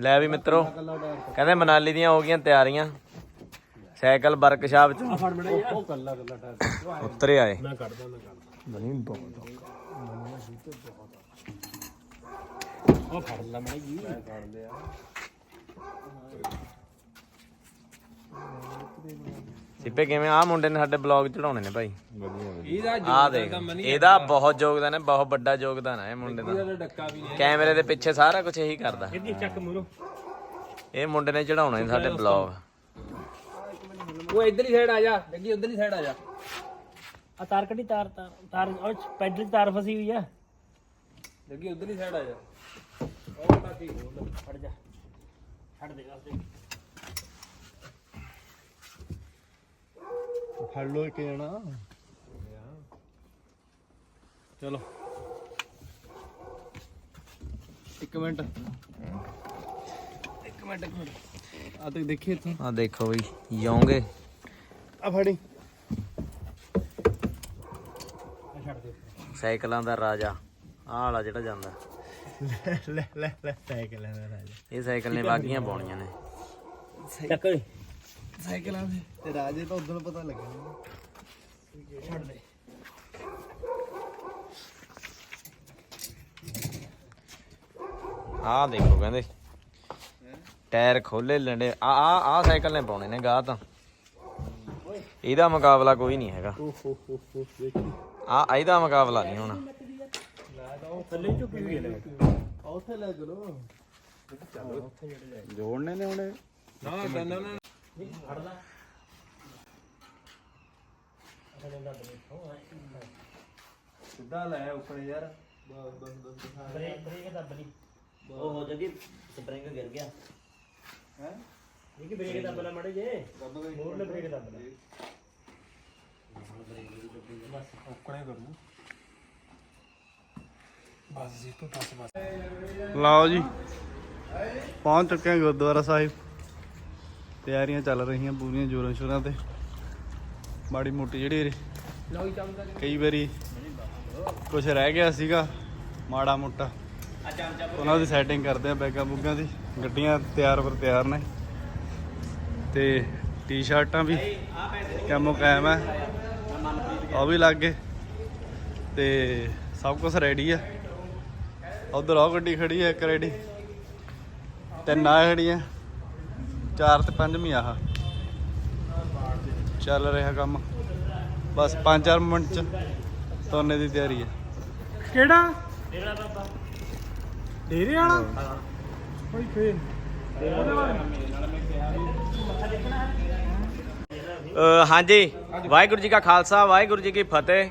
ਲੈ ਵੀ ਮਿੱਤਰੋ, ਕਹਿੰਦੇ ਮਨਾਲੀ ਦੀਆਂ ਹੋ ਗਈਆਂ ਤਿਆਰੀਆਂ। ਸਾਈਕਲ ਵਰਕਸ਼ਾਪ ਚ। ਫੜ ਉਤਰੇ ਆਏ। ਨਹੀਂ ਬਹੁਤ ਉਹ ਫੜ ਲੈ ਮੜਾ ਜੀ ਮੈਂ ਲਿਆ ਸਿੱਪੇ ਕਿਵੇਂ? ਆ ਮੁੰਡੇ ਨੇ ਸਾਡੇ ਬਲੌਗ ਚੜਾਉਣੇ ਨੇ ਭਾਈ। ਇਹਦਾ ਆ ਦੇਖ। ਇਹਦਾ ਬਹੁਤ ਯੋਗਦਾਨ ਹੈ ਬਹੁਤ ਵੱਡਾ ਯੋਗਦਾਨ ਹੈ ਇਹ ਮੁੰਡੇ ਦਾ। ਡੱਕਾ ਵੀ ਨਹੀਂ। ਕੈਮਰੇ ਦੇ ਪਿੱਛੇ ਸਾਰਾ ਕੁਝ ਇਹੀ ਕਰਦਾ। ਇਹਦੀ ਚੱਕ ਮੂਰੋ ਇਹ ਮੁੰਡੇ ਨੇ ਚੜਾਉਣੇ ਨੇ ਸਾਡੇ ਬਲੌਗ। ਉਹ ਇਧਰਲੀ ਸਾਈਡ ਆ ਜਾ। ਲੱਗੀ ਉਧਰਲੀ ਸਾਈਡ ਆ ਜਾ। ਆ ਤਾਰ ਕੱਢੀ ਤਾਰ ਤਾਰ ਤਾਰ। ਉਹ ਪੈਡਲ ਤਾਰ ਫਸੀ ਹੋਈ ਆ। ਲੱਗੀ ਉਧਰਲੀ ਸਾਈਡ ਆ ਜਾ। ਉਹ ਤਾਂ ਕੀ ਹੋਲ ਫੜ ਜਾ। ਛੱਡ ਦੇ gas ਦੇ। ਫੜ ਲੋ ਇੱਕ ਜਣਾ? ਚਲੋ। ਇੱਕ ਮਿੰਟ। ਇੱਕ ਮਿੰਟ ਇੱਕ ਮਿੰਟ। ਆ ਤੱਕ ਦੇਖੀ ਇੱਥੋਂ? ਆ ਦੇਖੋ ਬਈ ਯੋਂਗੇ। ਆ ਫੜੀ। ਦੇ ਸਾਈਕਲਾਂ ਦਾ ਰਾਜਾ। ਆਹ ਵਾਲਾ ਜਿਹੜਾ ਜਾਂਦਾ। ਲੈ ਲੈ ਲੈ ਸਾਈਕਲ ਲੈ ਰਾਜ। ਇਹ ਸਾਈਕਲ ਨੇ ਵਾਗੀਆਂ ਪਾਉਣੀਆਂ ਨੇ। ਚੱਕ ਓਏ। ਸਾਈਕਲਾਂ ਦੇ। ਤੇ ਰਾਜੇ ਤਾਂ ਉਦੋਂ ਪਤਾ ਲੱਗਿਆ ਛੱਡ ਦੇ। ਆਹ ਦੇਖੋ ਕਹਿੰਦੇ ਟਾਇਰ ਖੋਲੇ ਲੰਡੇ ਆ ਆ ਆ ਸਾਈਕਲ ਨੇ ਪਾਉਣੇ ਨੇ ਗਾਹ ਤਾਂ। ਇਹਦਾ ਮੁਕਾਬਲਾ ਕੋਈ ਨਹੀਂ ਹੈਗਾ। ਓ ਹੋ ਹੋ ਹੋ ਦੇਖੀ ਆ ਇਹਦਾ ਮੁਕਾਬਲਾ ਨਹੀਂ ਹੋਣਾ। ਥੱਲੇ ਝੁਕੀ ਹੋਈ ਲੈ। ਉੱਥੇ ਲੈ ਚਲੋ। ਜੋੜਨੇ ਨੇ ਹੁਣੇ। ਨਾ ਨਾ ਨਾ ਨਾ। ਫੜ ਲੈ ਸਿੱਧਾ ਲੈ ਉੱਪਰ ਯਾਰ। ਬ੍ਰੇਕ ਬ੍ਰੇਕ ਦੱਬ ਲਈ ਉਹ ਹੋ ਜਗੀ ਸਪਰਿੰਗ ਗਿਰ ਗਿਆ। ਹੈ? ਇਹ ਕਿ ਬ੍ਰੇਕ ਦੱਬ ਲੈ ਮੜੇ ਜੇ ਮੋੜ ਲੈ। ਬ੍ਰੇਕ ਦੱਬ ਲੈ। ਔਕਣੇ ਕਰੂ। ਬਸ ਜੀ ਤੋਂ ਬਸ ਬਸ। ਲਓ ਜੀ। ਪਹੁੰਚ ਚੁੱਕੇ ਹਾਂ ਗੁਰਦੁਆਰਾ ਸਾਹਿਬ। ਤਿਆਰੀਆਂ ਚੱਲ ਰਹੀਆਂ ਪੂਰੀਆਂ ਜੋਰਾਂ ਸ਼ੋਰਾਂ ਤੇ। ਮਾੜੀ ਮੋਟੀ ਜਿਹੜੀ ਕਈ ਵਾਰੀ ਕੁਝ ਰਹਿ ਗਿਆ ਸੀਗਾ ਮਾੜਾ ਮੋਟਾ। ਉਹਨਾਂ ਦੀ ਸੈਟਿੰਗ ਕਰਦੇ ਆ ਬੈਗਾਂ ਬੁੱਗਾਂ ਦੀ। ਗੱਡੀਆਂ ਤਿਆਰ ਪਰ ਤਿਆਰ ਨੇ। ਤੇ ਟੀ-ਸ਼ਰਟਾਂ ਵੀ। ਕੈਮੋ ਕਾਇਮ ਹੈ ਉਹ ਵੀ ਲੱਗ ਗਏ। ਤੇ ਸਭ ਕੁਝ ਰੈਡੀ ਆ। ਉਧਰ ਆ ਗੱਡੀ ਖੜੀ ਹੈ ਇੱਕ ਰੈਡੀ ਤਿੰਨ ਆ ਖੜੀਆਂ ਚਾਰ ਤੇ ਪੰਜਵੀਂ ਆਹ। ਚੱਲ ਰਿਹਾ ਕੰਮ। ਬਸ 5-4 ਮਿੰਟ ਚ ਤੋਨੇ ਦੀ ਤਿਆਰੀ ਹੈ ਕਿਹੜਾ? ਡੇਰਾ ਬਾਬਾ। ਡੇਰੇ ਵਾਲਾ? ਕੋਈ ਫੇਰ। ਅ, ਹਾਂਜੀ। ਵਾਹਿਗੁਰੂ ਜੀ ਕਾ ਖਾਲਸਾ ਵਾਹਿਗੁਰੂ ਜੀ ਕੀ ਫਤਿਹ।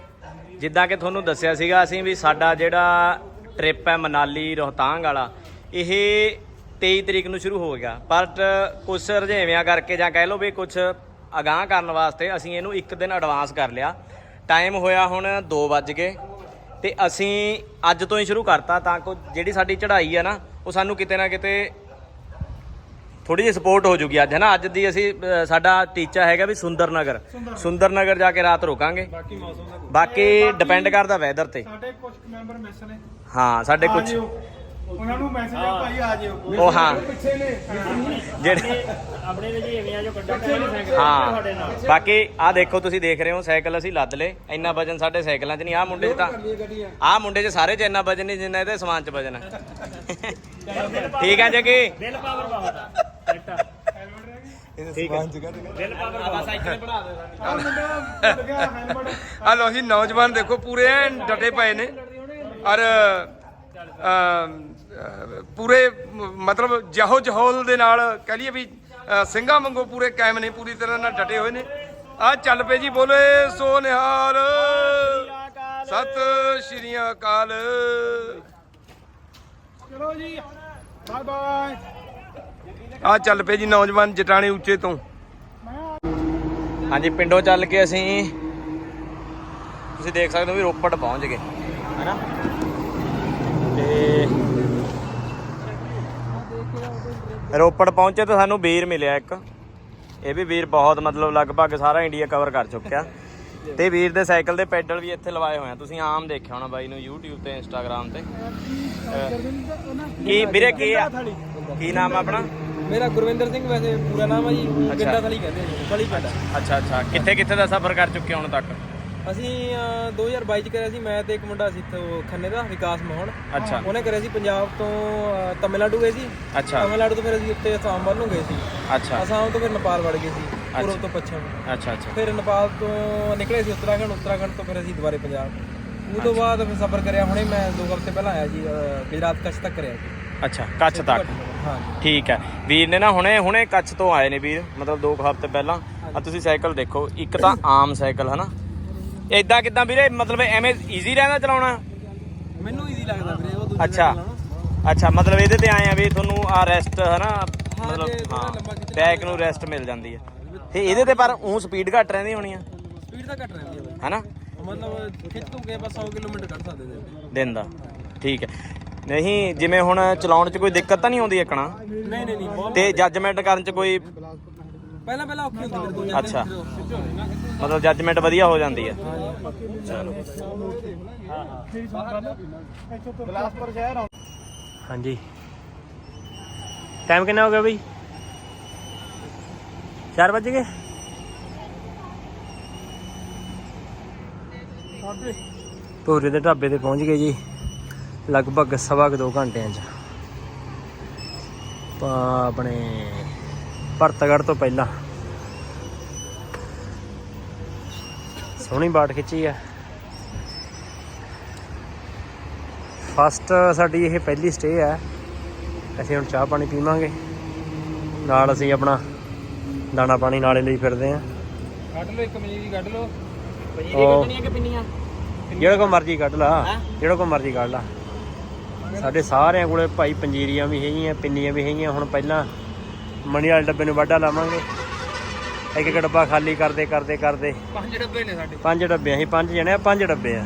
ਜਿੱਦਾਂ ਕਿ ਤੁਹਾਨੂੰ ਦੱਸਿਆ ਸੀਗਾ ਅਸੀਂ ਵੀ ਸਾਡਾ ਜਿਹੜਾ ਟ੍ਰਿਪ ਹੈ ਮਨਾਲੀ ਰੋਹਤਾਂਗ ਵਾਲਾ ਇਹ 23 ਤਰੀਕ ਨੂੰ ਸ਼ੁਰੂ ਹੋ ਗਿਆ ਪਰ ਕੁਝ ਰੁਝੇਵਿਆਂ ਕਰਕੇ ਜਾਂ ਕਹਿ ਲਓ ਵੀ ਕੁਝ ਅਗਾਹ ਕਰਨ ਵਾਸਤੇ ਅਸੀਂ ਇਹਨੂੰ ਇੱਕ ਦਿਨ ਐਡਵਾਂਸ ਕਰ ਲਿਆ। ਟਾਈਮ ਹੋਇਆ ਹੁਣ 2 ਵੱਜ ਗਏ ਤੇ ਅਸੀਂ ਅੱਜ ਤੋਂ ਹੀ ਸ਼ੁਰੂ ਕਰਤਾ ਤਾਂ ਕਿ ਜਿਹੜੀ ਸਾਡੀ ਚੜ੍ਹਾਈ ਹੈ ਨਾ ਉਹ ਸਾਨੂੰ ਕਿਤੇ ਨਾ ਕਿਤੇ ਥੋੜੀ ਜਿਹੀ ਸਪੋਰਟ ਹੋ ਜੂਗੀ ਅੱਜ ਹੈ ਨਾ ਅੱਜ ਦੀ ਅਸੀਂ ਸਾਡਾ ਟੀਚਾ ਹੈਗਾ ਵੀ ਸੁੰਦਰ ਨਗਰ ਸੁੰਦਰ ਨਗਰ ਜਾ ਕੇ ਰਾਤ ਰੁਕਾਂਗੇ। ਬਾਕੀ ਮੌਸਮ ਦਾ ਬਾਕੀ ਡਿਪੈਂਡ ਕਰਦਾ ਵੈਦਰ ਤੇ। ਸਾਡੇ ਕੁਝ ਮੈਂਬਰ ਮਿਸ ਨੇ। ਹਾਂ ਸਾਡੇ ਕੁਝ ਉਹਨਾਂ ਨੂੰ ਮੈਸੇਜ ਆ ਭਾਈ ਆ ਜਿਓ। ਉਹ ਹਾਂ। ਪਿੱਛੇ ਨੇ। ਜਿਹੜੇ ਆਪਣੇ ਦੇ ਜਿਵੇਂ ਜੋ ਕੱਢਾ ਹਾਂ। ਬਾਕੀ ਆ ਦੇਖੋ ਤੁਸੀਂ ਦੇਖ ਰਹੇ ਹੋ ਸਾਈਕਲ ਅਸੀਂ ਲੱਦ ਲੇ ਇੰਨਾ ਵਜਨ ਸਾਡੇ ਸਾਈਕਲਾਂ 'ਚ ਨਹੀਂ ਆ ਮੁੰਡੇ 'ਚ ਤਾਂ ਆ ਮੁੰਡੇ 'ਚ ਸਾਰੇ 'ਚ ਇੰਨਾ ਵਜਨ ਨਹੀਂ ਜਿੰਨਾ ਇਹਦੇ ਸਮਾਨ 'ਚ ਵਜਨ ਹੈ ਠੀਕ ਹੈ ਜੱਗੀ ਦਿਲ ਪਾਵਰ ਬਹੁਤ ਠੀਕ ਹੈ ਦਿਲ ਪਾਵਰ ਬਹੁਤ ਸਾਈਕਲ ਬਣਾ ਦੇ ਆ ਮੁੰਡਾ ਲੱਗਿਆ ਹੈਲਮਟ। ਆ ਲੋ ਜੀ ਨੌਜਵਾਨ ਦੇਖੋ ਪੂਰੇ ਐਨ ਡਟੇ ਪਏ ਨੇ। ਔਰ ਅਮ, ਪੂਰੇ ਮਤਲਬ ਜਹੋ ਜਹੋਲ ਦੇ ਨਾਲ ਕਹ ਲਈਏ ਵੀ ਸਿੰਘਾਂ ਵਾਂਗੂ ਪੂਰੇ ਕਾਇਮ ਨੇ ਪੂਰੀ ਤਰ੍ਹਾਂ ਨਾਲ ਡਟੇ ਹੋਏ ਨੇ। ਆ ਚੱਲ ਪਏ ਜੀ ਬੋਲੇ ਸੋ ਨਿਹਾਲ। ਸਤਿ ਸ਼੍ਰੀ ਅਕਾਲ। ਚਲੋ ਜੀ ਬਾਏ ਬਾਏ। ਆ ਚੱਲ ਪਏ ਜੀ ਨੌਜਵਾਨ ਜਟਾਣੇ ਉੱਚੇ ਤੋਂ। ਹਾਂਜੀ ਪਿੰਡੋਂ ਚੱਲ ਕੇ ਅਸੀਂ ਤੁਸੀਂ ਦੇਖ ਸਕਦੇ ਹੋ ਵੀ ਰੋਪੜ ਪਹੁੰਚ ਗਏ। ਹੈਨਾ? ਤੇ ਰੋਪੜ ਪਹੁੰਚੇ ਤਾਂ ਸਾਨੂੰ ਵੀਰ ਮਿਲਿਆ ਇੱਕ। ਇਹ ਵੀ ਵੀਰ ਬਹੁਤ ਮਤਲਬ ਲਗਭਗ ਸਾਰਾ ਇੰਡੀਆ ਕਵਰ ਕਰ ਚੁੱਕਿਆ। ਤੇ ਵੀਰ ਦੇ ਸਾਈਕਲ ਦੇ ਪੈਡਲ ਵੀ ਇੱਥੇ ਲਵਾਏ ਹੋਏ ਆ। ਤੁਸੀਂ ਆਮ ਦੇਖਿਆ ਹੋਣਾ ਬਾਈ ਨੂੰ YouTube ਤੇ Instagram ਤੇ। ਕੀ ਵੀਰੇ ਕੀ ਆ? ਕੀ ਨਾਮ ਆ ਆਪਣਾ? ਮੇਰਾ ਗੁਰਵਿੰਦਰ ਸਿੰਘ ਵੈਸੇ ਪੂਰਾ ਨਾਮ ਹੈ ਜੀ। ਪਿੰਡਾ ਥਲੀ ਕਹਿੰਦੇ ਥਲੀ ਪਿੰਡ ਅੱਛਾ ਅੱਛਾ। ਕਿੱਥੇ ਕਿੱਥੇ ਦਾ ਸਫ਼ਰ ਕਰ ਚੁੱਕੇ ਹੁਣ ਤੱਕ? ਅਸੀਂ ਅਹ, 2022 ਚ ਕਰਿਆ ਸੀ ਮੈਂ ਤੇ ਇੱਕ ਮੁੰਡਾ ਸੀ ਇੱਥੋਂ ਖੰਨੇ ਦਾ ਵਿਕਾਸ ਮੋਹਨ। ਅੱਛਾ। ਉਹਨੇ ਕਰਿਆ ਸੀ ਪੰਜਾਬ ਤੋਂ ਅਹ, ਤਮਿਲਨਾਡੂ ਗਏ ਸੀ। ਅੱਛਾ। ਤਮਿਲਨਾਡੂ ਤੋਂ ਫਿਰ ਅਸੀਂ ਉੱਤੇ ਅਸਾਮ ਵੱਲ ਨੂੰ ਗਏ ਸੀ। ਅੱਛਾ। ਅਸਾਮ ਤੋਂ ਫਿਰ ਨੇਪਾਲ ਵੜ ਗਏ ਸੀ ਪੂਰਬ। ਤੋਂ ਪੱਛਮ। ਅੱਛਾ ਅੱਛਾ। ਫਿਰ ਨੇਪਾਲ ਤੋਂ ਨਿਕਲੇ ਸੀ ਉੱਤਰਾਖੰਡ ਉੱਤਰਾਖੰਡ ਤੋਂ ਫਿਰ ਅਸੀਂ ਦੁਬਾਰੇ ਪੰਜਾਬ। ਉਹ ਤੋਂ ਬਾਅਦ ਫਿਰ ਸਫ਼ਰ ਕਰਿਆ ਹੁਣੇ ਮੈਂ ਦੋ ਹਫ਼ਤੇ ਪਹਿਲਾਂ ਆਇਆ ਜੀ ਅਹ, ਗੁਜਰਾਤ ਕੱਛ ਤੱਕ ਕਰਿਆ ਜੀ। ਅੱਛਾ ਕੱਛ ਤੱਕ। ਹਾਂ ਠੀਕ ਹੈ। ਵੀਰ ਨੇ ਨਾ ਹੁਣੇ ਹੁਣੇ ਕੱਛ ਤੋਂ ਆਏ ਨੇ ਵੀਰ ਮਤਲਬ 2 ਹਫ਼ਤੇ ਪਹਿਲਾਂ। ਆ ਤੁਸੀਂ ਸਾਈਕਲ ਦੇਖੋ ਇੱਕ ਤਾਂ ਆਮ ਸਾਈਕਲ ਹਨਾ? ਇਦਾਂ ਕਿਦਾਂ ਵੀਰੇ? ਮਤਲਬ ਐਵੇਂ ਈਜ਼ੀ ਰਹਿੰਦਾ ਚਲਾਉਣਾ? ਮੈਨੂੰ ਈਜ਼ੀ ਲੱਗਦਾ ਵੀਰੇ ਉਹ ਦੂਜੇ ਅੱਛਾ। ਅੱਛਾ ਮਤਲਬ ਇਹਦੇ ਤੇ ਆਏ ਆ ਵੀ ਤੁਹਾਨੂੰ ਆ ਰੈਸਟ ਹਨਾ ਮਤਲਬ ਹਾਂ ਬੈਕ ਨੂੰ ਰੈਸਟ ਮਿਲ ਜਾਂਦੀ ਹੈ ਤੇ ਇਹਦੇ ਤੇ ਪਰ ਉਹ ਸਪੀਡ ਘੱਟ ਰਹਿੰਦੀ ਹੋਣੀ ਆ? ਸਪੀਡ ਤਾਂ ਘੱਟ ਰਹਿੰਦੀ ਹੈ ਹਨਾ? ਮਤਲਬ ਖਿੱਚ ਤੂੰ ਕੇ ਬਸ 100 ਕਿਲੋਮੀਟਰ ਕੱਢ ਸਕਦੇ ਦਿਨ ਦੇ। ਦਿਨ ਦਾ। ਠੀਕ ਹੈ। ਨਹੀਂ ਜਿਵੇਂ ਹੁਣ ਚਲਾਉਣ 'ਚ ਕੋਈ ਦਿੱਕਤ ਤਾਂ ਨਹੀਂ ਆਉਂਦੀ ਇੱਕਣਾ? ਨਹੀਂ ਨਹੀਂ ਨਹੀਂ ਤੇ ਜੱਜਮੈਂਟ ਕਰਨ 'ਚ ਕੋਈ ਪਹਿਲਾਂ ਪਹਿਲਾਂ ਔਖੀ ਹੁੰਦੀ ਮੇਰੇ ਚਾਰ ਅੱਛਾ। ਮਤਲਬ ਜੱਜਮੈਂਟ ਵਧੀਆ ਹੋ ਜਾਂਦੀ ਹੈ। ਸ਼ਹਿਰ ਆ ਹਾਂਜੀ। ਟਾਈਮ ਕਿੰਨਾ ਹੋ ਗਿਆ ਬਈ? 4 ਵਜ ਗਏ? ਪੂਰੇ ਦੇ ਢਾਬੇ ਤੇ ਪਹੁੰਚ ਗਏ ਜੀ। ਲਗਭਗ ਸਵਾ ਕੁ ਦੋ ਘੰਟਿਆਂ ਚ। ਪਾ- ਆਪਣੇ ਭਰਤਗੜ੍ਹ ਤੋਂ ਪਹਿਲਾਂ। ਸੋਹਣੀ ਬਾਟ ਖਿੱਚੀ ਆ। ਫਸਟ ਸਾਡੀ ਇਹ ਪਹਿਲੀ ਸਟੇ ਹੈ ਅਸੀਂ ਹੁਣ ਚਾਹ ਪਾਣੀ ਪੀਵਾਂਗੇ। ਨਾਲ ਅਸੀਂ ਆਪਣਾ ਦਾਣਾ ਪਾਣੀ ਨਾਲੇ ਲਈ ਫਿਰਦੇ ਆਂ। ਕੱਢ ਲਓ ਇੱਕ ਮਜੀਦੀ ਕੱਢ ਲਓ। ਉਹ ਕਿ ਪਿੰਨੀਆਂ? ਜਿਹੜਾ ਕੋ ਮਰਜ਼ੀ ਕੱਢ ਲਾ। ਜਿਹੜਾ ਕੋ ਮਰਜ਼ੀ ਕੱਢ ਲਾ। ਸਾਡੇ ਸਾਰਿਆਂ ਕੋਲੇ ਭਾਈ ਪੰਜੀਰੀਆਂ ਵੀ ਹੈਗੀਆਂ ਪਿੰਨੀਆਂ ਵੀ ਹੈਗੀਆਂ। ਹੁਣ ਪਹਿਲਾਂ ਮਣੀ ਵਾਲੇ ਡੱਬੇ ਨੂੰ ਵਾਢਾ ਲਾਵਾਂਗੇ। ਇੱਕ ਇੱਕ ਡੱਬਾ ਖਾਲੀ ਕਰਦੇ ਕਰਦੇ ਕਰਦੇ। ਪੰਜ ਡੱਬੇ ਨੇ ਸਾਡੇ। ਪੰਜ ਡੱਬੇ ਅਸੀਂ ਪੰਜ ਜਣੇ ਆ ਪੰਜ ਡੱਬੇ ਆ।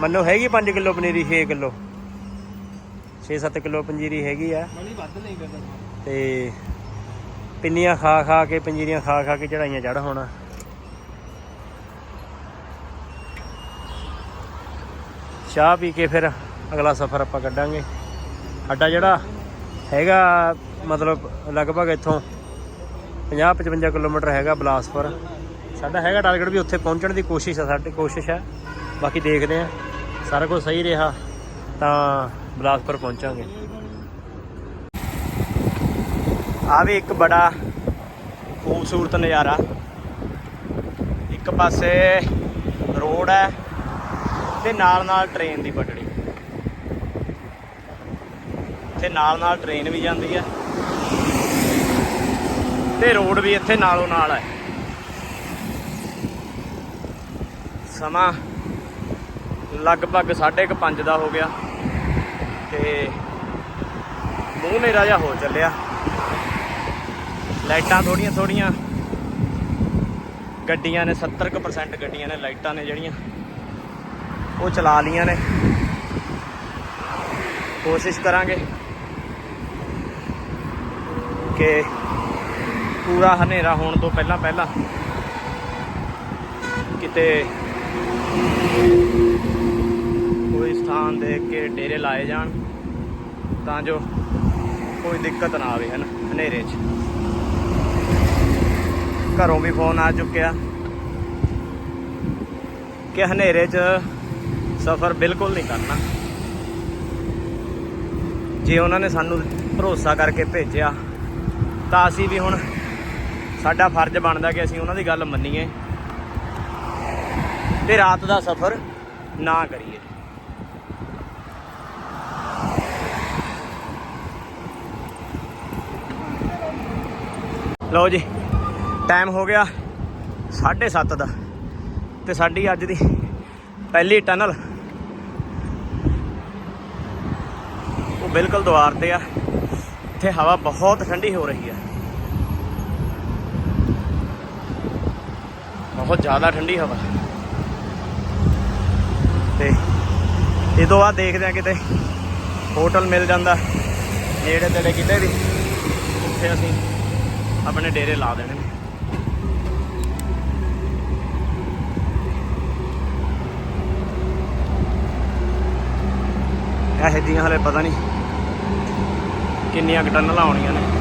ਮੰਨੋ ਹੈਗੀ 5 ਕਿਲੋ ਪਨੀਰੀ 6 ਕਿਲੋ। 6-7 ਕਿਲੋ ਪੰਜੀਰੀ ਹੈਗੀ ਆ। ਮਣੀ ਵੱਧ ਨਹੀਂ ਕਰਦਾ। ਤੇ ਪਿੰਨੀਆਂ ਖਾ ਖਾ ਕੇ ਪੰਜੀਰੀਆਂ ਖਾ ਖਾ ਕੇ ਚੜਾਈਆਂ ਚੜ ਹੋਣਾ। ਚਾਹ ਪੀ ਕੇ ਫਿਰ ਅਗਲਾ ਸਫ਼ਰ ਆਪਾਂ ਕੱਢਾਂਗੇ। ਸਾਡਾ ਜਿਹੜਾ ਹੈਗਾ ਮਤਲਬ ਲਗਭਗ ਇੱਥੋਂ 50 55 ਕਿਲੋਮੀਟਰ ਹੈਗਾ ਬਲਾਸਪੁਰ। ਸਾਡਾ ਹੈਗਾ ਟਾਰਗੇਟ ਵੀ ਉੱਥੇ ਪਹੁੰਚਣ ਦੀ ਕੋਸ਼ਿਸ਼ ਹੈ ਸਾਡੀ ਕੋਸ਼ਿਸ਼ ਹੈ ਬਾਕੀ ਦੇਖਦੇ ਆ। ਸਾਰਾ ਕੁਝ ਸਹੀ ਰਿਹਾ, ਤਾਂ ਬਲਾਸਪੁਰ ਪਹੁੰਚਾਂਗੇ। ਆ ਵੀ ਇੱਕ ਬੜਾ ਖੂਬਸੂਰਤ ਨਜ਼ਾਰਾ। ਇੱਕ ਪਾਸੇ ਰੋਡ ਹੈ ਤੇ ਨਾਲ ਨਾਲ ਟ੍ਰੇਨ ਦੀ ਪਟੜੀ। ਤੇ ਨਾਲ ਨਾਲ ਟ੍ਰੇਨ ਵੀ ਜਾਂਦੀ ਹੈ। ਤੇ ਰੋਡ ਵੀ ਇੱਥੇ ਨਾਲੋਂ ਨਾਲ ਹੈ। ਸਮਾਂ ਲਗਭਗ 5:30 ਦਾ ਹੋ ਗਿਆ ਤੇ ਮੂੰਹ ਮੇਰਾ ਜਿਹਾ ਹੋ ਚੱਲਿਆ। ਲਾਈਟਾਂ ਥੋੜੀਆਂ ਥੋੜੀਆਂ। ਗੱਡੀਆਂ ਨੇ 70% ਗੱਡੀਆਂ ਨੇ, ਲਾਈਟਾਂ ਨੇ ਜਿਹੜੀਆਂ, ਉਹ ਚਲਾ ਲੀਆਂ ਨੇ। ਕੋਸ਼ਿਸ਼ ਕਰਾਂਗੇ ਕਿ ਪੂਰਾ ਹਨੇਰਾ ਹੋਣ ਤੋਂ ਪਹਿਲਾਂ ਪਹਿਲਾਂ ਕਿਤੇ ਕੋਈ ਸਥਾਨ ਦੇਖ ਕੇ ਡੇਰੇ ਲਾਏ ਜਾਣ, ਤਾਂ ਜੋ ਕੋਈ ਦਿੱਕਤ ਨਾ ਆਵੇ, ਹਨ, ਹਨੇਰੇ 'ਚ। ਘਰੋਂ ਵੀ ਫੋਨ ਆ ਚੁੱਕਿਆ ਕਿ ਹਨੇਰੇ 'ਚ ਸਫ਼ਰ ਬਿਲਕੁਲ ਨਹੀਂ ਕਰਨਾ। ਜੇ ਉਹਨਾਂ ਨੇ ਸਾਨੂੰ ਭਰੋਸਾ ਕਰਕੇ ਭੇਜਿਆ, ਤਾਂ ਅਸੀਂ ਵੀ ਹੁਣ ਸਾਡਾ ਫਰਜ਼ ਬਣਦਾ ਕਿ ਅਸੀਂ ਉਹਨਾਂ ਦੀ ਗੱਲ ਮੰਨੀਏ ਤੇ ਰਾਤ ਦਾ ਸਫ਼ਰ ਨਾ ਕਰੀਏ। ਲਓ ਜੀ ਟਾਈਮ ਹੋ ਗਿਆ 7:30 ਦਾ ਤੇ ਸਾਡੀ ਅੱਜ ਦੀ ਪਹਿਲੀ ਟਨਲ ਉਹ ਬਿਲਕੁਲ ਦੁਆਰ ਤੇ ਆ। ਇੱਥੇ ਹਵਾ ਬਹੁਤ ਠੰਡੀ ਹੋ ਰਹੀ ਹੈ ਬਹੁਤ ਜ਼ਿਆਦਾ ਠੰਡੀ ਹਵਾ। ਤੇ ਇਹ ਤੋਂ ਬਾਅਦ ਦੇਖਦੇ ਆ ਕਿਤੇ ਹੋਟਲ ਮਿਲ ਜਾਂਦਾ, ਨੇੜੇ ਤੇੜੇ ਕਿਤੇ ਵੀ। ਉੱਥੇ ਅਸੀਂ ਆਪਣੇ ਡੇਰੇ ਲਾ ਦੇਣੇ ਨੇ। ਇਹ ਜੀਆਂ ਹਲੇ ਪਤਾ ਨਹੀਂ ਕਿੰਨੀਆਂ ਕੁ ਟਨਲਾਂ ਆਉਣੀਆਂ ਨੇ।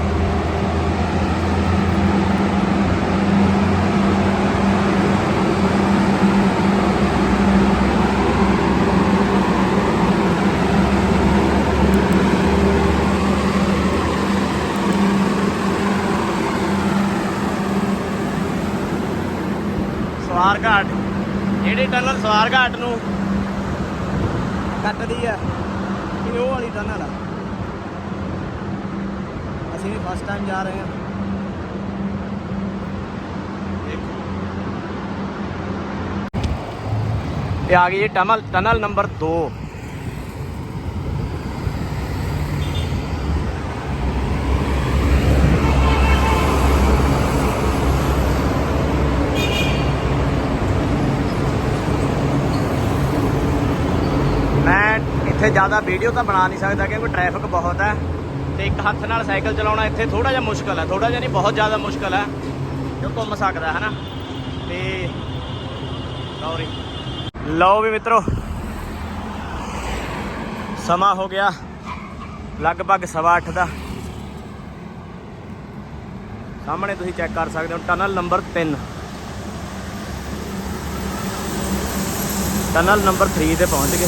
ਸਵਾਰ ਘਾਟ। ਜਿਹੜੀ ਟਨਲ ਸਵਾਰ ਘਾਟ ਨੂੰ ਕੱਟਦੀ ਆ, ਇਹ ਉਹ ਵਾਲੀ ਟਨਲ ਆ। ਅਸੀਂ ਵੀ ਫਸਟ ਟਾਈਮ ਜਾ ਰਹੇ ਹਾਂ। ਇਹ ਆ ਗਈ ਜੀ ਟਨਲ ਟਨਲ ਨੰਬਰ 2 ਮੈਂ ਇੱਥੇ ਜ਼ਿਆਦਾ ਵੀਡੀਓ ਤਾਂ ਬਣਾ ਨਹੀਂ ਸਕਦਾ ਕਿਉਂਕਿ ਟ੍ਰੈਫਿਕ ਬਹੁਤ ਹੈ। ਤੇ ਇੱਕ ਹੱਥ ਨਾਲ ਸਾਈਕਲ ਚਲਾਉਣਾ ਇੱਥੇ ਥੋੜਾ ਜਿਹਾ ਮੁਸ਼ਕਲ ਹੈ ਥੋੜਾ ਜਿਹਾ ਨਹੀਂ, ਬਹੁਤ ਜ਼ਿਆਦਾ ਮੁਸ਼ਕਲ ਹੈ। ਜੋ ਘੁੰਮ ਸਕਦਾ ਹੈ ਨਾ ਤੇ ਸੌਰੀ ਲਓ ਵੀ ਮਿੱਤਰੋ, ਸਮਾਂ ਹੋ ਗਿਆ ਲਗਭਗ ਸਵਾ ਅੱਠ ਦਾ। ਸਾਹਮਣੇ ਤੁਸੀਂ ਚੈੱਕ ਕਰ ਸਕਦੇ ਹੋ ਟਨਲ ਨੰਬਰ 3 ਟਨਲ ਨੰਬਰ 3 ਤੇ ਪਹੁੰਚ ਗਏ।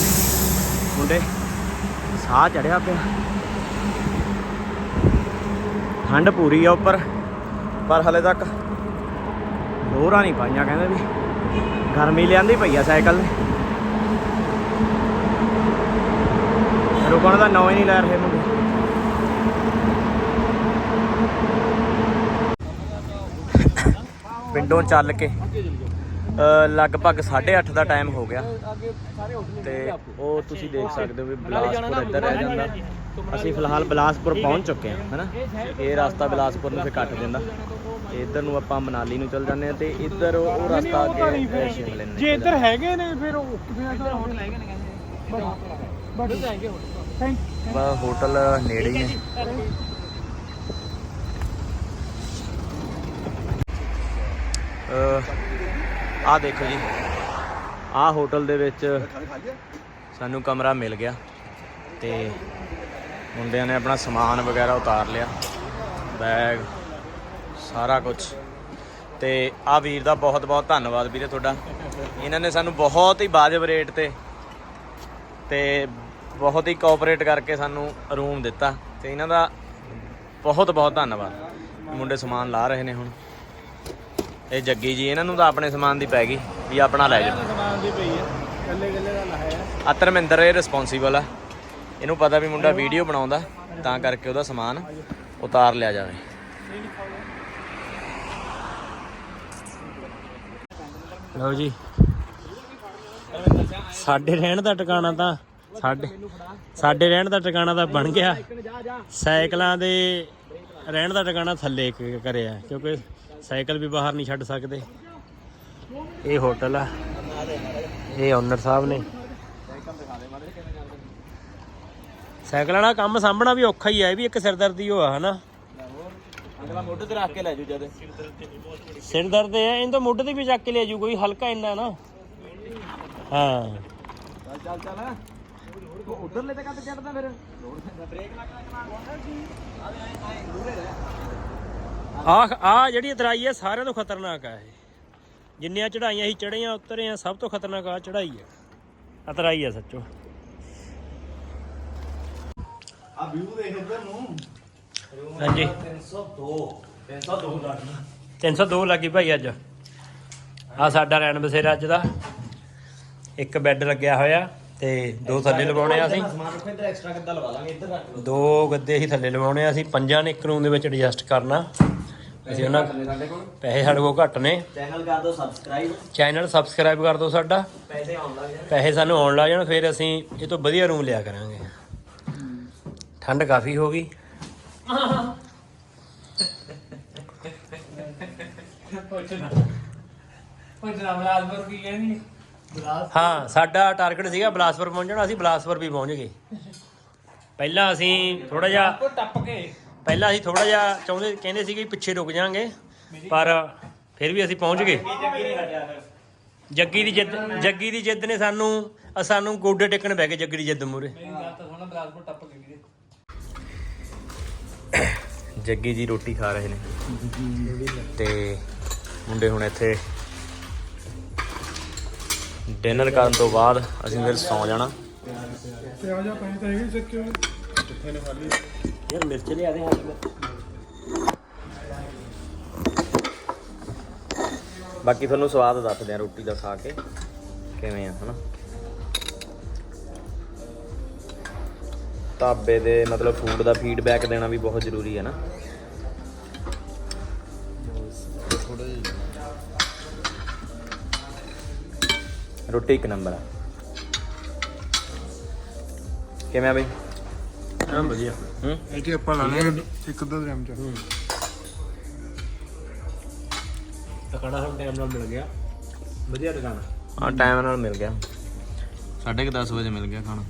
ਮੁੰਡੇ। ਸਾਹ ਚੜਿਆ ਪਿਆ। ਠੰਡ ਪੂਰੀ ਆ ਉੱਪਰ, ਪਰ ਹਲੇ ਤੱਕ ਲੋਰਾਂ ਨਹੀਂ ਪਾਈਆਂ ਕਹਿੰਦੇ ਵੀ। ਗਰਮੀ ਲਿਆਂਦੀ ਪਈ ਆ ਸਾਈਕਲ ਨੇ। ਰੁਕਣ ਦਾ ਨਾਂ ਹੀ ਨਹੀਂ ਲੈ ਰਹੇ ਮੁੰਡੇ। ਪਿੰਡੋਂ ਚੱਲ ਕੇ ਲਗਭਗ 8:30 ਦਾ ਟਾਈਮ ਹੋ ਗਿਆ। ਤੇ ਉਹ ਤੁਸੀਂ ਦੇਖ ਸਕਦੇ ਹੋ ਵੀ ਬਿਲਾਸਪੁਰ ਇੱਧਰ ਰਹਿ ਜਾਂਦਾ। ਅਸੀਂ ਫਿਲਹਾਲ ਬਿਲਾਸਪੁਰ ਪਹੁੰਚ ਚੁੱਕੇ ਹਾਂ ਹਨਾ? ਇਹ ਰਸਤਾ ਬਿਲਾਸਪੁਰ ਨੂੰ ਫਿਰ ਕੱਟ ਦਿੰਦਾ। ਇੱਧਰ ਨੂੰ ਆਪਾਂ ਮਨਾਲੀ ਨੂੰ ਚੱਲ ਜਾਂਦੇ ਹਾਂ ਤੇ ਇੱਧਰ ਉਹ ਰਸਤਾ ਅੱਗੇ ਅ, ਸ਼ਿਮਲੇ ਨੂੰ ਜੇ ਇੱਧਰ ਹੈਗੇ ਨੇ ਫਿਰ ਉਹ ਫਿਰ ਹੋਟਲ? ਹੈਗੇ ਨੇ ਬਟ ਹੈਗੇ ਥੈਂਕ ਬਸ ਹੋਟਲ ਨੇੜੇ ਹੀ ਨੇ ਆਹ ਦੇਖੋ ਜੀ। ਆਹ ਹੋਟਲ ਦੇ ਵਿੱਚ ਸਾਨੂੰ ਕਮਰਾ ਮਿਲ ਗਿਆ ਤੇ ਮੁੰਡਿਆਂ ਨੇ ਆਪਣਾ ਸਮਾਨ ਵਗੈਰਾ ਉਤਾਰ ਲਿਆ, ਬੈਗ, ਸਾਰਾ ਕੁਝ ਤੇ ਆ ਵੀਰ ਦਾ ਬਹੁਤ ਬਹੁਤ ਧੰਨਵਾਦ ਵੀਰੇ ਤੁਹਾਡਾ। ਇਹਨਾਂ ਨੇ ਸਾਨੂੰ ਬਹੁਤ ਹੀ ਵਾਜਬ ਰੇਟ ਤੇ ਤੇ ਬਹੁਤ ਹੀ ਕੋਆਪਰੇਟ ਕਰਕੇ ਸਾਨੂੰ ਰੂਮ ਦਿੱਤਾ ਤੇ ਇਹਨਾਂ ਦਾ ਬਹੁਤ ਬਹੁਤ ਧੰਨਵਾਦ। ਮੁੰਡੇ ਸਮਾਨ ਲਾ ਰਹੇ ਨੇ ਹੁਣ। ਇਹ ਜੱਗੀ ਜੀ ਇਹਨਾਂ ਨੂੰ ਤਾਂ ਆਪਣੇ ਸਮਾਨ ਦੀ ਪੈ ਗਈ ਵੀ ਆਪਣਾ ਲੈ ਜਾਓ। ਸਮਾਨ ਦੀ ਪਈ ਹੈ। ਕੱਲੇ ਕੱਲੇ ਦਾ ਲਾਇਆ ਆ ਧਰਮਿੰਦਰ ਇਹ ਰਿਸਪੌਂਸੀਬਲ ਆ। ਇਹਨੂੰ ਪਤਾ ਵੀ ਮੁੰਡਾ ਵੀਡੀਓ ਬਣਾਉਂਦਾ ਤਾਂ ਕਰਕੇ ਉਹਦਾ ਸਮਾਨ ਉਤਾਰ ਲਿਆ ਜਾਵੇ। ਲਓ ਜੀ। ਸਾਡੇ ਰਹਿਣ ਦਾ ਟਿਕਾਣਾ ਤਾਂ ਸਾਡੇ ਸਾਡੇ ਰਹਿਣ ਦਾ ਟਿਕਾਣਾ ਤਾਂ ਬਣ ਗਿਆ। ਸਾਈਕਲਾਂ ਦੇ ਰਹਿਣ ਦਾ ਟਿਕਾਣਾ ਥੱਲੇ ਕਰਿਆ ਕਿਉਂਕਿ ਸਾਈਕਲ ਵੀ ਬਾਹਰ ਨਹੀਂ ਛੱਡ ਸਕਦੇ। ਇਹ ਹੋਟਲ ਆ। ਇਹ ਓਨਰ ਸਾਹਿਬ ਨੇ। ਸਾਈਕਲਾਂ ਦਾ ਕੰਮ ਸਾਂਭਣਾ ਵੀ ਔਖਾ ਹੀ ਹੈ ਇਹ ਵੀ ਇੱਕ ਸਿਰਦਰਦੀ ਹੋ ਆ ਹਨਾ? ਅਗਲਾ ਮੋਢੇ ਤੇ ਰੱਖ ਕੇ ਲੈ ਜੂ ਜਦ ਸਿਰ ਦਰਦ ਹੈ ਇਹਨੂੰ ਤਾਂ ਮੋਢੇ ਤੇ ਵੀ ਚੱਕ ਕੇ ਲੈ ਜੂ ਕੋਈ ਹਲਕਾ ਇੰਨਾ ਨਾ। ਹਾਂ। ਚੱਲ ਚੱਲ ਚੱਲ ਉਧਰਲੇ ਤੇ ਕੱਟ ਚੜਦਾ ਫਿਰ ਬ੍ਰੇਕ ਲੱਗ ਆ ਆ ਜਿਹੜੀ ਉਤਰਾਈ ਹੈ ਸਾਰਿਆਂ ਤੋਂ ਖਤਰਨਾਕ ਆ ਇਹ। ਜਿੰਨੀਆਂ ਚੜਾਈਆਂ ਅਸੀਂ ਚੜੇ ਆ ਉਤਰੇ ਆ ਸਭ ਤੋਂ ਖਤਰਨਾਕ ਆ। ਚੜਾਈ ਹੈ ਉਤਰਾਈ ਹੈ ਸੱਚੋ। ਆ ਵਿਊ ਦੇਖ ਇੱਧਰ ਨੂੰ। ਹਾਂਜੀ। 302 302 ਲੱਗ 302 ਲੱਗੀ ਭਾਈ ਅੱਜ। ਆ ਸਾਡਾ ਰੈਣ ਬਸੇਰਾ ਅੱਜ ਦਾ। ਇੱਕ ਬੈੱਡ ਲੱਗਿਆ ਹੋਇਆ ਤੇ ਦੋ ਥੱਲੇ ਲਵਾਉਣੇ ਆ ਅਸੀਂ। ਸਮਾਨ ਰੱਖੋ ਇੱਧਰ ਐਕਸਟਰਾ ਕਿੱਦਾਂ ਲਵਾ ਲਾਂਗੇ ਇੱਧਰ ਰੱਖ ਲਓ। ਦੋ ਗੱਦੇ ਅਸੀਂ ਥੱਲੇ ਲਵਾਉਣੇ ਆ ਅਸੀਂ। ਪੰਜਾਂ ਨੇ ਇੱਕ ਰੂਮ ਦੇ ਵਿੱਚ ਐਡਜਸਟ ਕਰਨਾ। ਅਸੀਂ ਉਹਨਾਂ ਸਾਡੇ ਕੋਲ? ਪੈਸੇ ਸਾਡੇ ਕੋਲ ਘੱਟ ਨੇ। ਚੈਨਲ ਕਰ ਦਿਓ ਸਬਸਕ੍ਰਾਈਬ ਚੈਨਲ ਸਬਸਕ੍ਰਾਈਬ ਕਰ ਦਿਓ ਸਾਡਾ। ਪੈਸੇ ਆਉਣ ਲੱਗ ਜਾਣ। ਪੈਸੇ ਸਾਨੂੰ ਆਉਣ ਲੱਗ ਜਾਣ ਫਿਰ ਅਸੀਂ ਇਹ ਤੋਂ ਵਧੀਆ ਰੂਮ ਲਿਆ ਕਰਾਂਗੇ। ਠੰਡ ਕਾਫੀ ਹੋ ਗਈ। ਹਾਂ? ਸਾਡਾ ਟਾਰਗੇਟ ਸੀਗਾ ਬਲਾਸਪੁਰ ਪਹੁੰਚਣਾ ਅਸੀਂ ਬਲਾਸਪੁਰ ਵੀ ਪਹੁੰਚ ਗਏ। ਪਹਿਲਾਂ ਅਸੀਂ ਥੋੜਾ ਜਿਹਾ ਟੱਪ ਕੇ। ਪਹਿਲਾਂ ਅਸੀਂ ਥੋੜਾ ਜਿਹਾ ਚਾਹੁੰਦੇ, ਕਹਿੰਦੇ ਸੀ ਕਿ ਪਿੱਛੇ ਰੁਕ ਜਾਾਂਗੇ ਪਰ ਫਿਰ ਵੀ ਅਸੀਂ ਪਹੁੰਚ ਗਏ। ਜੱਗੀ ਦੀ ਜਿੱਦ, ਜੱਗੀ ਦੀ ਜਿੱਦ ਨੇ ਸਾਨੂੰ ਅ ਸਾਨੂੰ ਗੋਡੇ ਟੇਕਣ ਬਹਿ ਗਏ ਜੱਗੀ ਦੀ ਜਿੱਦ ਮੂਰੇ ਜੱਗੀ ਜੀ ਰੋਟੀ ਖਾ ਰਹੇ ਨੇ ਤੇ ਮੁੰਡੇ ਹੁਣ ਇੱਥੇ ਡਿਨਰ ਕਰਨ ਤੋਂ ਬਾਅਦ ਅਸੀਂ ਫਿਰ ਸੌ ਜਾਣਾ। ਤੇ ਆ ਜਾ ਪੈਸੇ ਤਾਂ ਹੈਗੇ ਚੱਕੇ ਯਾਰ ਮਿਰਚ ਲਿਆ ਦੇ ਹੱਥ ਬਾਕੀ ਤੁਹਾਨੂੰ ਸਵਾਦ ਦੱਸਦੇ ਆ ਰੋਟੀ ਦਾ ਖਾ ਕੇ। ਕਿਵੇਂ ਆ, ਹਨਾ? ਢਾਬੇ ਦੇ ਮਤਲਬ ਫੂਡ ਦਾ ਫੀਡਬੈਕ ਦੇਣਾ ਵੀ ਬਹੁਤ ਜ਼ਰੂਰੀ ਹੈ ਨਾ। ਰੋਟੀ ਇੱਕ ਨੰਬਰ ਆ। ਕਿਵੇਂ ਆ ਬਈ? ਹਾਂ ਵਧੀਆ। ਹੂੰ। ਇਹ ਤੇ ਆਪਾਂ ਲਾਣੇ ਇੱਕ ਦੋ ਗ੍ਰਾਮ ਚ। ਟਕੜਾ ਹੁਣ ਟਾਈਮ ਨਾਲ ਮਿਲ ਗਿਆ। ਵਧੀਆ ਦੁਕਾਨ ਹਾਂ ਟਾਈਮ ਨਾਲ ਮਿਲ ਗਿਆ। 10:30 ਵਜੇ ਮਿਲ ਗਿਆ ਖਾਣਾ।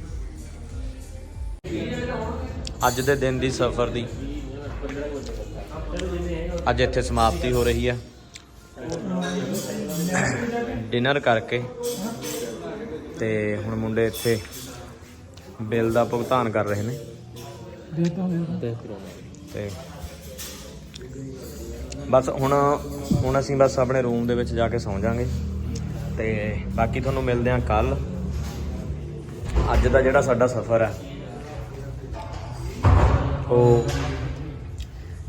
ਅੱਜ ਦੇ ਦਿਨ ਦੀ ਸਫ਼ਰ ਦੀ। ਅੱਜ ਇੱਥੇ ਸਮਾਪਤੀ ਹੋ ਰਹੀ ਹੈ ਡਿਨਰ ਕਰਕੇ। ਤੇ ਹੁਣ ਮੁੰਡੇ ਇੱਥੇ ਬਿੱਲ ਦਾ ਭੁਗਤਾਨ ਕਰ ਰਹੇ ਨੇ। ਤੇ ਬਸ ਹੁਣ ਹੁਣ ਅਸੀਂ ਬਸ ਆਪਣੇ ਰੂਮ ਦੇ ਵਿੱਚ ਜਾ ਕੇ ਸੌਂ ਜਾਾਂਗੇ ਤੇ ਬਾਕੀ ਤੁਹਾਨੂੰ ਮਿਲਦੇ ਹਾਂ ਕੱਲ ਅੱਜ ਦਾ ਜਿਹੜਾ ਸਾਡਾ ਸਫ਼ਰ ਹੈ। ਉਹ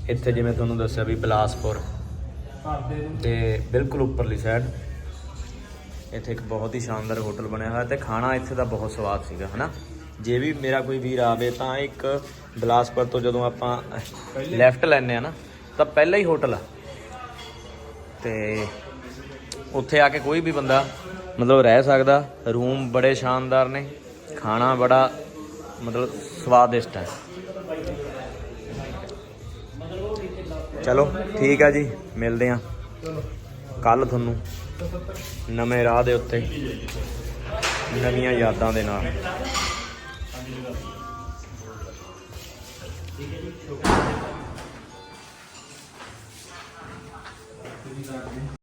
ਇੱਥੇ ਜਿਵੇਂ ਤੁਹਾਨੂੰ ਦੱਸਿਆ ਵੀ ਬਿਲਾਸਪੁਰ। ਤੇ ਬਿਲਕੁਲ ਉੱਪਰਲੀ ਸਾਈਡ ਇੱਥੇ ਇੱਕ ਬਹੁਤ ਹੀ ਸ਼ਾਨਦਾਰ ਹੋਟਲ ਬਣਿਆ ਹੋਇਆ ਤੇ ਖਾਣਾ ਇੱਥੇ ਦਾ ਬਹੁਤ ਸਵਾਦ ਸੀਗਾ, ਹਨਾ? ਜੇ ਵੀ ਮੇਰਾ ਕੋਈ ਵੀਰ ਆਵੇ ਤਾਂ ਇੱਕ ਬਿਲਾਸਪੁਰ ਤੋਂ ਜਦੋਂ ਆਪਾਂ ਲੈਫਟ ਲੈਨੇ ਆ ਨਾ, ਤਾਂ ਪਹਿਲਾ ਹੀ ਹੋਟਲ ਆ। ਤੇ ਉੱਥੇ ਆ ਕੇ ਕੋਈ ਵੀ ਬੰਦਾ ਮਤਲਬ ਰਹਿ ਸਕਦਾ, ਰੂਮ ਬੜੇ ਸ਼ਾਨਦਾਰ ਨੇ, ਖਾਣਾ ਬੜਾ ਮਤਲਬ ਸਵਾਦਿਸ਼ਟ ਹੈ। ਚਲੋ, ਠੀਕ ਆ ਜੀ, ਮਿਲਦੇ ਆ ਕੱਲ ਤੁਹਾਨੂੰ ਨਵੇਂ ਰਾਹ ਦੇ ਉੱਤੇ, ਨਵੀਆਂ ਯਾਦਾਂ ਦੇ ਨਾਲ। Thank you.